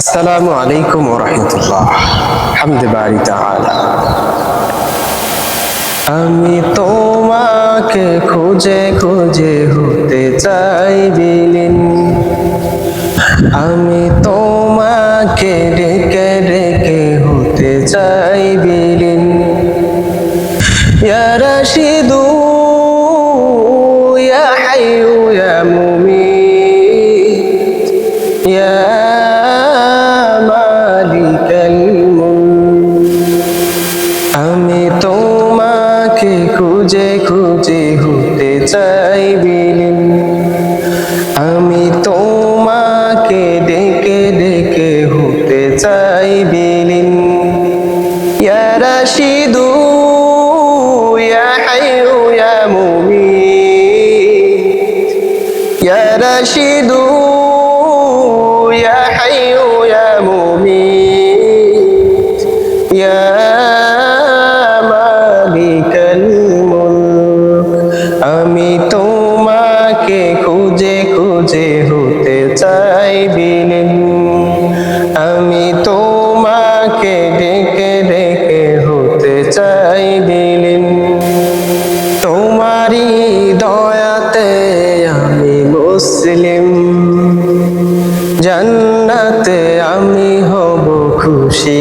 আসসালামু আলাইকুম রহমতুল্লাহ। হামদে বাড়ি আমি তোমাকে খুঁজে খুঁজে হতে চাই বিলীন। আমি তোমাকে ডেকে ডেকে হতে চাই বিলীন। ইয়া রাশিদু, ইয়া হতে আমি তোমাকে ডেকে ডেকে হতে চাই বিলীন ইয়া হাইয়ু, ইয়া মুমিত। ইয়া রাশিদু, ইয়া হাইয়ু, ইয়া মুমিত। তোমাকে ডেকে ডেকে হতে চাই বিলীন। তোমারই দয়াতে আমি মুসলিম। জান্নাতে আমি হব খুশি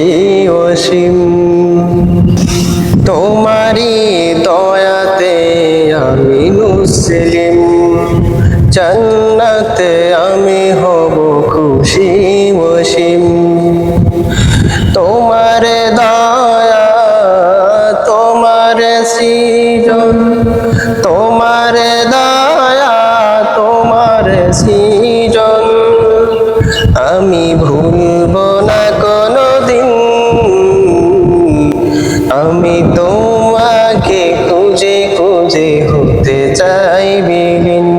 অসীম। তোমারই দয়াতে আমি মুসলিম। জান্নাতে আমি হব খুশি অসীম। সৃজন তোমার দয়া, তোমার সৃজন। আমি ভুলব না কোনো দিন আমি তোমাকে খুঁজে খুঁজে হতে চাই বিলীন।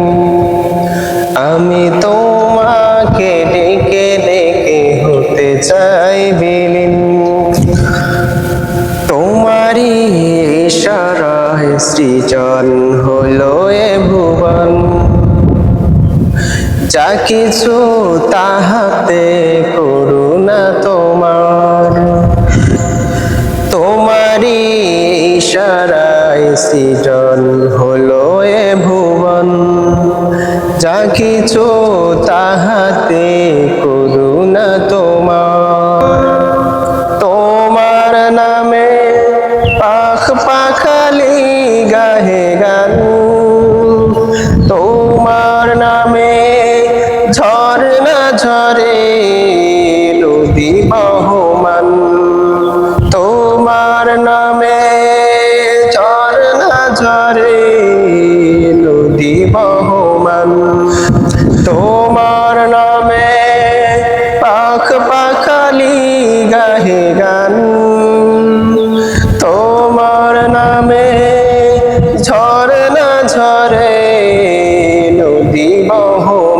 আমি তোমাকে ডেকে ডেকে হতে চাই বিলীন। সৃজন হলো এ ভুবন। যা কিছু তাহাতে করুণা তোমার। তোমারই ইশারায় সৃজন হলো এ ভুবন। যা কিছু তাহাতে করুণা তোমার। তোমার নামে পাখ পাখালি ঝরনা ঝরে নদী বহমান। তোমার নামে ঝরনা ঝরে নদী বহমান। তোমার নামে পাখ পাখালি গাহে গান। তোমার নামে ঝরনা ঝরে নদী বহমান।